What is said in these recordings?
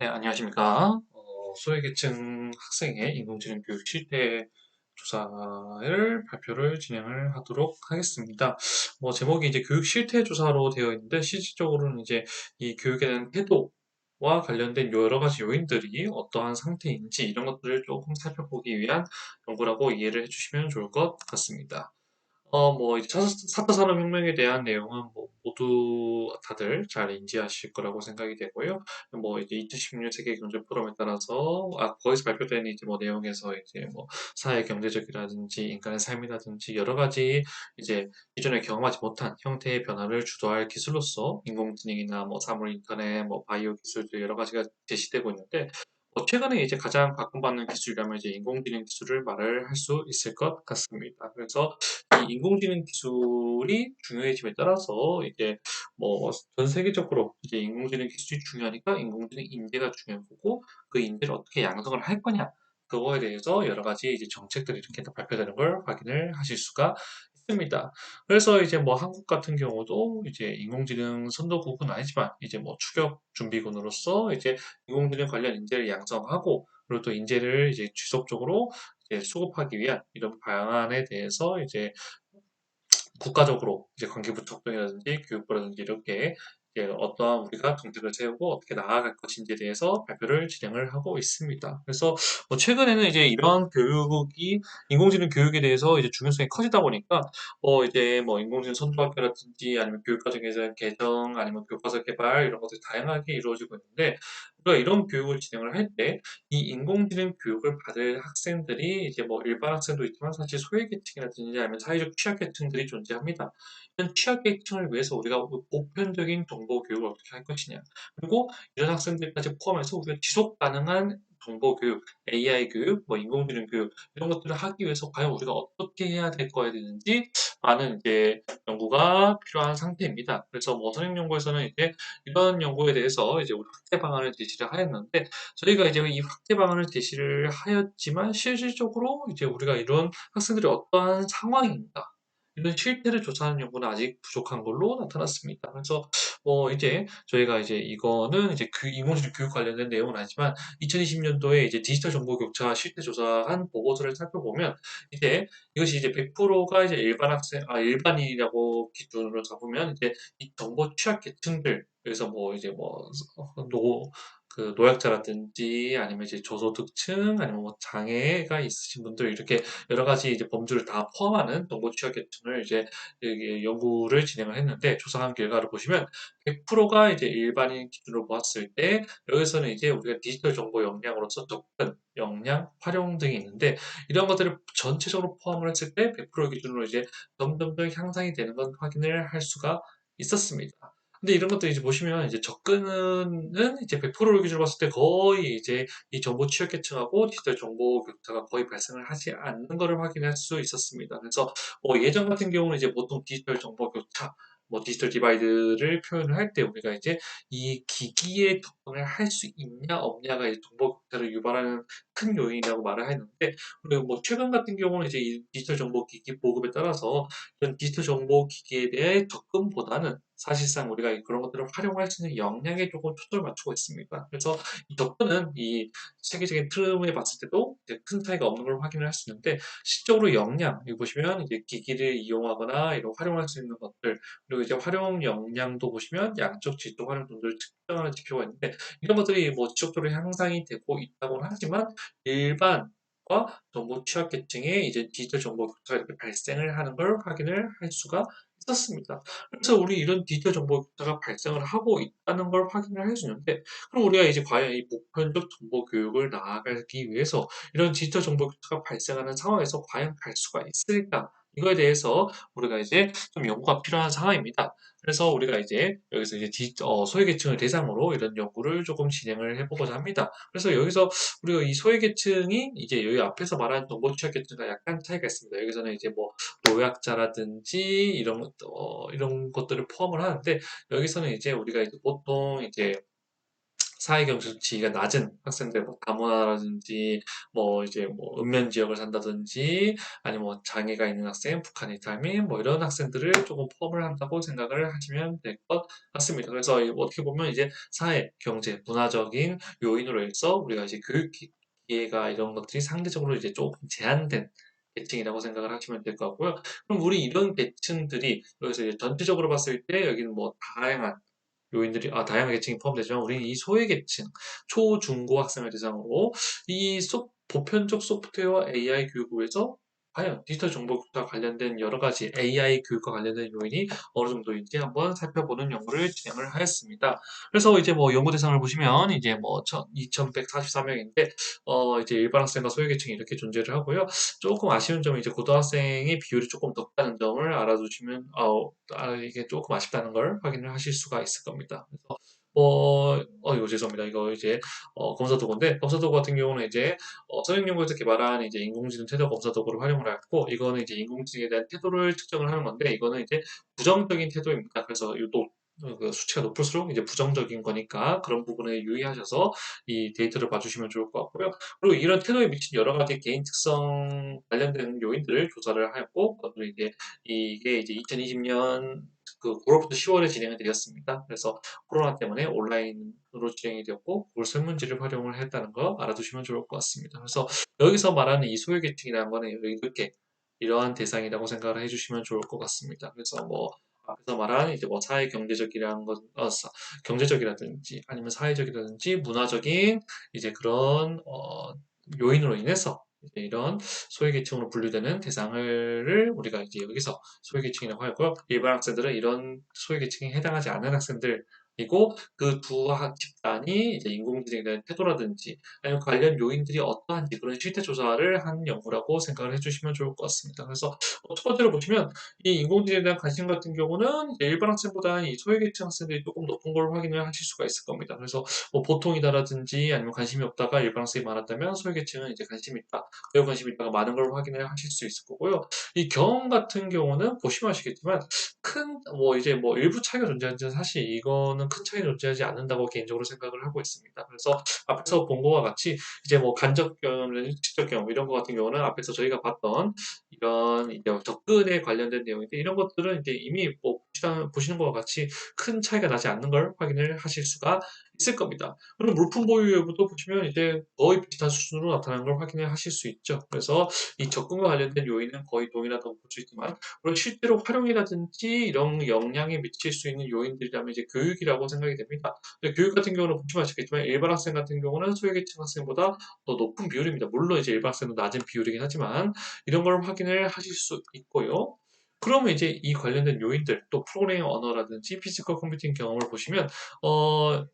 네, 안녕하십니까. 어, 소외계층 학생의 인공지능 교육 실태 조사를 발표를 진행을 하도록 하겠습니다. 뭐 제목이 이제 교육 실태 조사로 되어 있는데 실질적으로는 이제 이 교육에 대한 태도 와 관련된 여러 가지 요인들이 어떠한 상태인지 이런 것들을 조금 살펴보기 위한 연구라고 이해를 해주시면 좋을 것 같습니다. 어, 뭐, 이제 차- 4차 산업혁명에 대한 내용은 뭐 모두 다들 잘 인지하실 거라고 생각이 되고요. 뭐, 이제 2016 세계 경제 포럼에 따라서, 아, 거기서 발표된 이제 뭐 내용에서 이제 뭐 사회 경제적이라든지 인간의 삶이라든지 여러 가지 이제 기존에 경험하지 못한 형태의 변화를 주도할 기술로서 인공지능이나 뭐 사물 인터넷, 뭐 바이오 기술들 여러 가지가 제시되고 있는데, 뭐 최근에 이제 가장 각광받는 기술이라면 이제 인공지능 기술을 말을 할 수 있을 것 같습니다. 그래서 이 인공지능 기술이 중요해짐에 따라서 이제 뭐 전 세계적으로 이제 인공지능 기술이 중요하니까 인공지능 인재가 중요한 거고 그 인재를 어떻게 양성을 할 거냐 그거에 대해서 여러 가지 이제 정책들이 이렇게 다 발표되는 걸 확인을 하실 수가 있습니다. 그래서 이제 뭐 한국 같은 경우도 이제 인공지능 선도국은 아니지만 이제 뭐 추격 준비군으로서 이제 인공지능 관련 인재를 양성하고 그리고 또 인재를 이제 지속적으로 이제 수급하기 위한 이런 방안에 대해서 이제 국가적으로 이제 관계부처장이라든지 교육부라든지 이렇게 어떠한 우리가 정책을 세우고 어떻게 나아갈 것인지에 대해서 발표를 진행을 하고 있습니다. 그래서 뭐 최근에는 이제 이런 교육이 인공지능 교육에 대해서 이제 중요성이 커지다 보니까 뭐 이제 뭐 인공지능 선도학교라든지 아니면 교육과정에서 개정 아니면 교과서 개발 이런 것들이 다양하게 이루어지고 있는데 우리가 이런 교육을 진행을 할 때 이 인공지능 교육을 받을 학생들이 이제 뭐 일반 학생도 있지만 사실 소외계층이라든지 아니면 사회적 취약계층들이 존재합니다. 이런 취약계층을 위해서 우리가 보편적인 정보 교육을 어떻게 할 것이냐 그리고 이런 학생들까지 포함해서 우리가 지속 가능한 정보 교육, AI 교육, 뭐 인공지능 교육 이런 것들을 하기 위해서 과연 우리가 어떻게 해야 될 거야 되는지 많은 이제 연구가 필요한 상태입니다. 그래서 뭐 선행 연구에서는 이제 이런 연구에 대해서 이제 우리 확대 방안을 제시를 하였는데 저희가 이제 이 확대 방안을 제시를 하였지만 실질적으로 이제 우리가 이런 학생들이 어떠한 상황인가 이런 실태를 조사하는 연구는 아직 부족한 걸로 나타났습니다. 그래서 뭐 이제 저희가 이제 이거는 이제 그 인공지능 교육 관련된 내용은 아니지만 2020년도에 이제 디지털 정보 격차 실태 조사한 보고서를 살펴보면 이제 이것이 이제 100%가 이제 일반 학생 아 일반인이라고 기준으로 잡으면 이제 이 정보 취약 계층들 그래서 뭐 이제 뭐 노 그 노약자라든지 아니면 이제 저소득층 아니면 뭐 장애가 있으신 분들 이렇게 여러 가지 이제 범주를 다 포함하는 정보 취약계층을 이제 연구를 진행을 했는데 조사한 결과를 보시면 100%가 이제 일반인 기준으로 보았을 때 여기서는 이제 우리가 디지털 정보 역량으로서 접근, 역량, 활용 등이 있는데 이런 것들을 전체적으로 포함을 했을 때 100% 기준으로 이제 점점점 향상이 되는 건 확인을 할 수가 있었습니다. 근데 이런 것들 이제 보시면 이제 접근은 이제 100%를 기준으로 봤을 때 거의 이제 이 정보 취약계층하고 디지털 정보 격차가 거의 발생을 하지 않는 것을 확인할 수 있었습니다. 그래서 뭐 예전 같은 경우는 이제 보통 디지털 정보 격차 뭐 디지털 디바이드를 표현을 할 때 우리가 이제 이 기기에 접근을 할수 있냐 없냐가 이제 정보 격차를 유발하는 큰 요인이라고 말을 했는데 그리고 뭐 최근 같은 경우는 이제 이 디지털 정보 기기 보급에 따라서 이런 디지털 정보 기기에 대해 접근보다는 사실상 우리가 그런 것들을 활용할 수 있는 역량에 조금 초점을 맞추고 있습니다. 그래서 이 접근은 이 세계적인 틀에 봤을 때도 큰 차이가 없는 걸 확인을 할 수 있는데 실적으로 역량 여기 보시면 이제 기기를 이용하거나 이런 활용할 수 있는 것들 그리고 이제 활용 역량도 보시면 양적 지적 활용 정도를 측정하는 지표가 있는데 이런 것들이 뭐 지속적으로 향상이 되고 있다고 하지만 일반 과 정보 취약계층의 이제 디지털 정보 격차가 이렇게 발생을 하는 걸 확인을 할 수가 있었습니다. 그래서 우리 이런 디지털 정보 격차가 발생을 하고 있다는 걸 확인을 할 수 있는데 그럼 우리가 이제 과연 이 보편적 정보 교육을 나아가기 위해서 이런 디지털 정보 격차가 발생하는 상황에서 과연 갈 수가 있을까? 이거에 대해서 우리가 이제 좀 연구가 필요한 상황입니다. 그래서 우리가 이제 여기서 이제 디, 어, 소외계층을 대상으로 이런 연구를 조금 진행을 해보고자 합니다. 그래서 여기서 우리가 이 소외계층이 이제 여기 앞에서 말한 정보 취약계층과 약간 차이가 있습니다. 여기서는 이제 뭐 노약자라든지 이런 것, 어, 이런 것들을 포함을 하는데 여기서는 이제 우리가 이제 보통 이제 사회 경제적 지위가 낮은 학생들, 뭐 다문화라든지, 뭐 이제 뭐 읍면 지역을 산다든지, 아니면 뭐 장애가 있는 학생, 북한 이탈민, 뭐 이런 학생들을 조금 포함을 한다고 생각을 하시면 될 것 같습니다. 그래서 이 어떻게 보면 이제 사회, 경제, 문화적인 요인으로 해서 우리가 이제 교육 기- 기회가 이런 것들이 상대적으로 이제 조금 제한된 계층이라고 생각을 하시면 될 것 같고요. 그럼 우리 이런 계층들이 여기서 전체적으로 봤을 때 여기는 뭐 다양한 요인들이 아, 다양한 계층이 포함되지만 우리는 이 소외 계층, 초, 중 고 학생을 대상으로 이 소, 보편적 소프트웨어 AI 교육부에서 과연 디지털 정보과 관련된 여러 가지 AI 교육과 관련된 요인이 어느 정도인지 한번 살펴보는 연구를 진행을 하였습니다. 그래서 이제 뭐 연구 대상을 보시면 이제 뭐 2,144명인데 어 이제 일반 학생과 소외계층이 이렇게 존재를 하고요. 조금 아쉬운 점은 이제 고등학생의 비율이 조금 높다는 점을 알아두시면 어, 아, 이게 조금 아쉽다는 걸 확인을 하실 수가 있을 겁니다. 그래서 어, 어, 이거 죄송합니다. 이거 이제, 어, 검사 도구인데, 검사 도구 같은 경우는 이제, 어, 선행연구에서 개발한 이제 인공지능 태도 검사 도구를 활용을 했고, 이거는 이제 인공지능에 대한 태도를 측정을 하는 건데, 이거는 이제 부정적인 태도입니다. 그래서 이 또, 그 수치가 높을수록 이제 부정적인 거니까 그런 부분에 유의하셔서 이 데이터를 봐주시면 좋을 것 같고요. 그리고 이런 태도에 미친 여러 가지 개인 특성 관련된 요인들을 조사를 하였고, 이제 이게 이제 2020년 그 9월부터 10월에 진행이 되었습니다. 그래서 코로나 때문에 온라인으로 진행이 되었고 그걸 설문지를 활용을 했다는 거 알아두시면 좋을 것 같습니다. 그래서 여기서 말하는 이 소외계층이라는 거는 이렇게 이러한 대상이라고 생각을 해주시면 좋을 것 같습니다. 그래서 뭐 앞에서 말한 이제 뭐 사회 경제적이라는 것, 어, 경제적이라든지 아니면 사회적이라든지 문화적인 이제 그런 어, 요인으로 인해서 이런 소외계층으로 분류되는 대상을 우리가 이제 여기서 소외계층이라고 하고요. 일반 학생들은 이런 소외계층에 해당하지 않는 학생들 이고 그 두 집단이 이제 인공지능에 대한 태도라든지 아니면 관련 요인들이 어떠한지 그런 실태 조사를 한 연구라고 생각을 해주시면 좋을 것 같습니다. 그래서 어, 첫 번째로 보시면 이 인공지능에 대한 관심 같은 경우는 일반 학생보다 이 소외계층 학생들이 조금 높은 걸 확인을 하실 수가 있을 겁니다. 그래서 뭐 보통이다라든지 아니면 관심이 없다가 일반 학생이 많았다면 소외계층은 이제 관심이 있다, 매우 관심이 있다가 많은 걸 확인을 하실 수 있을 거고요. 이 경험 같은 경우는 보시면 아시겠지만 큰 뭐 이제 뭐 일부 차이가 존재하지만 사실 이거는 큰 차이 존재하지 않는다고 개인적으로 생각을 하고 있습니다. 그래서 앞에서 본 거와 같이 이제 뭐 간접 경험, 직접 경험 이런 거 같은 경우는 앞에서 저희가 봤던 이런 이제 접근에 관련된 내용인데 이런 것들은 이제 이미 뭐 보시는 것과 같이 큰 차이가 나지 않는 걸 확인을 하실 수가 있을 겁니다. 그리고 물품 보유 여부도 보시면 이제 거의 비슷한 수준으로 나타나는 걸 확인을 하실 수 있죠. 그래서 이 접근과 관련된 요인은 거의 동일하다고 볼 수 있지만 그리고 실제로 활용이라든지 이런 영향에 미칠 수 있는 요인들이라면 이제 교육이라고 생각이 됩니다. 교육 같은 경우는 보시면 아시겠지만 일반 학생 같은 경우는 소외계층 학생보다 더 높은 비율입니다. 물론 이제 일반 학생도 낮은 비율이긴 하지만 이런 걸 확인을 하실 수 있고요. 그러면 이제 이 관련된 요인들, 또 프로그래밍 언어라든지 피지컬 컴퓨팅 경험을 보시면, 어,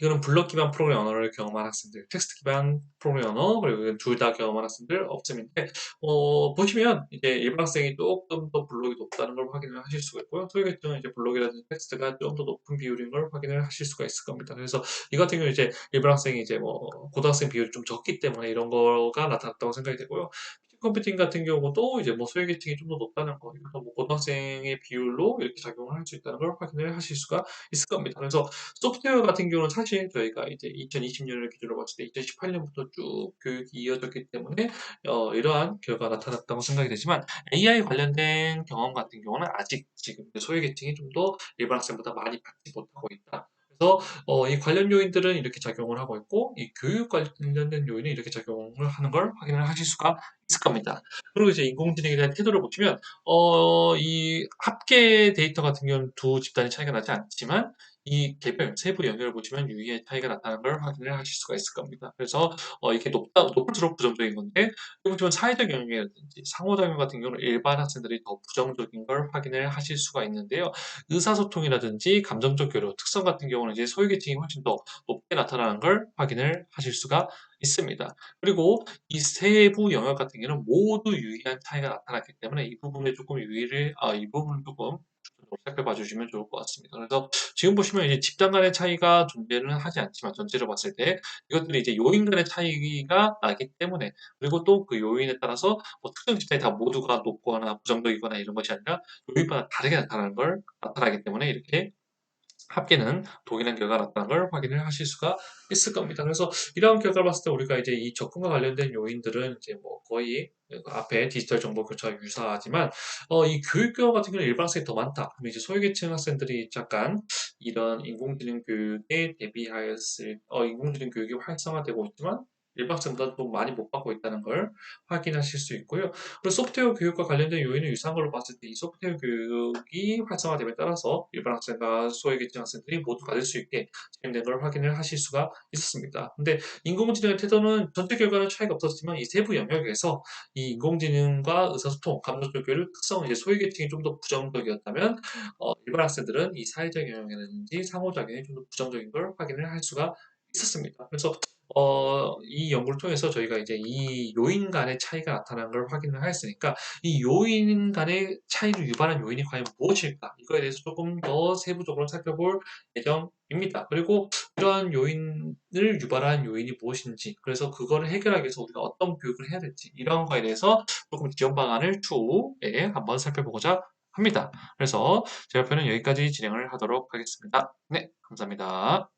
이거는 블럭 기반 프로그램 언어를 경험한 학생들, 텍스트 기반 프로그램 언어, 그리고 둘 다 경험한 학생들 없음인데, 어, 보시면 이제 일반 학생이 조금 더 블록이 높다는 걸 확인을 하실 수가 있고요. 소외계층은 이제 블록이라든지 텍스트가 좀 더 높은 비율인 걸 확인을 하실 수가 있을 겁니다. 그래서 이 같은 경우 이제 일반 학생이 이제 뭐 고등학생 비율이 좀 적기 때문에 이런 거가 나타났다고 생각이 되고요. 컴퓨팅 같은 경우도 이제 뭐 소외계층이 좀 더 높다는 거, 이것도 뭐 고등학생의 비율로 이렇게 작용을 할 수 있다는 걸 확인을 하실 수가 있을 겁니다. 그래서 소프트웨어 같은 경우는 사실 저희가 이제 2020년을 기준으로 봤을 때 2018년부터 쭉 교육이 이어졌기 때문에 어, 이러한 결과가 나타났다고 생각이 되지만 AI 관련된 경험 같은 경우는 아직 지금 소외 계층이 좀 더 일반 학생보다 많이 받지 못하고 있다. 그래서 어, 이 관련 요인들은 이렇게 작용을 하고 있고 이 교육 관련된 요인은 이렇게 작용을 하는 걸 확인을 하실 수가 있을 겁니다. 그리고 이제 인공지능에 대한 태도를 보시면 어, 이 합계 데이터 같은 경우는 두 집단이 차이가 나지 않지만 이 개별 세부 영역을 보시면 유의의 차이가 나타나는 걸 확인을 하실 수가 있을 겁니다. 그래서 어, 이게 높다 높을수록 부정적인 건데 보시면 사회적 영역이라든지 상호작용 같은 경우는 일반 학생들이 더 부정적인 걸 확인을 하실 수가 있는데요. 의사소통이라든지 감정적 교류 특성 같은 경우는 이제 소유계층이 훨씬 더 높게 나타나는 걸 확인을 하실 수가 있습니다. 그리고 이 세부 영역 같은 경우는 모두 유의한 차이가 나타났기 때문에 이 부분에 조금 유의를 아, 이 부분을 조금 살펴봐 주시면 좋을 것 같습니다. 그래서 지금 보시면 이제 집단 간의 차이가 존재는 하지 않지만 전체로 봤을 때 이것들이 이제 요인 간의 차이가 나기 때문에 그리고 또 그 요인에 따라서 뭐 특정 집단이 다 모두가 높거나 부정적이거나 이런 것이 아니라 요인마다 다르게 나타나는 걸 나타나기 때문에 이렇게 합계는 동일한 결과가 나타난 걸 확인을 하실 수가 있을 겁니다. 그래서 이런 결과를 봤을 때 우리가 이제 이 접근과 관련된 요인들은 이제 뭐 거의 앞에 디지털 정보 교차와 유사하지만 어, 이 교육 경우 같은 경우는 일반학생이 더 많다. 그럼 이제 소외계층 학생들이 약간 이런 인공지능 교육에 대비하였을 어, 인공지능 교육이 활성화되고 있지만 일반학생보다 좀 많이 못 받고 있다는 걸 확인하실 수 있고요. 그리고 소프트웨어 교육과 관련된 요인은 유사한 걸로 봤을 때 이 소프트웨어 교육이 활성화됨에 따라서 일반 학생과 소외계층 학생들이 모두 받을 수 있게 진행된 걸 확인을 하실 수가 있었습니다. 근데 인공지능의 태도는 전체 결과는 차이가 없었지만 이 세부 영역에서 이 인공지능과 의사소통, 감정적 교육 특성은 이제 소외계층이 좀 더 부정적이었다면 어, 일반 학생들은 이 사회적 영역이라든지 상호작용이 좀 더 부정적인 걸 확인을 할 수가 있었습니다. 그래서 어, 이 연구를 통해서 저희가 이제 이 요인 간의 차이가 나타나는 걸 확인을 하였으니까 이 요인 간의 차이를 유발한 요인이 과연 무엇일까? 이거에 대해서 조금 더 세부적으로 살펴볼 예정입니다. 그리고 이러한 요인을 유발한 요인이 무엇인지, 그래서 그거를 해결하기 위해서 우리가 어떤 교육을 해야 될지, 이런 거에 대해서 조금 지원 방안을 추후에 한번 살펴보고자 합니다. 그래서 제 발표는 여기까지 진행을 하도록 하겠습니다. 네, 감사합니다.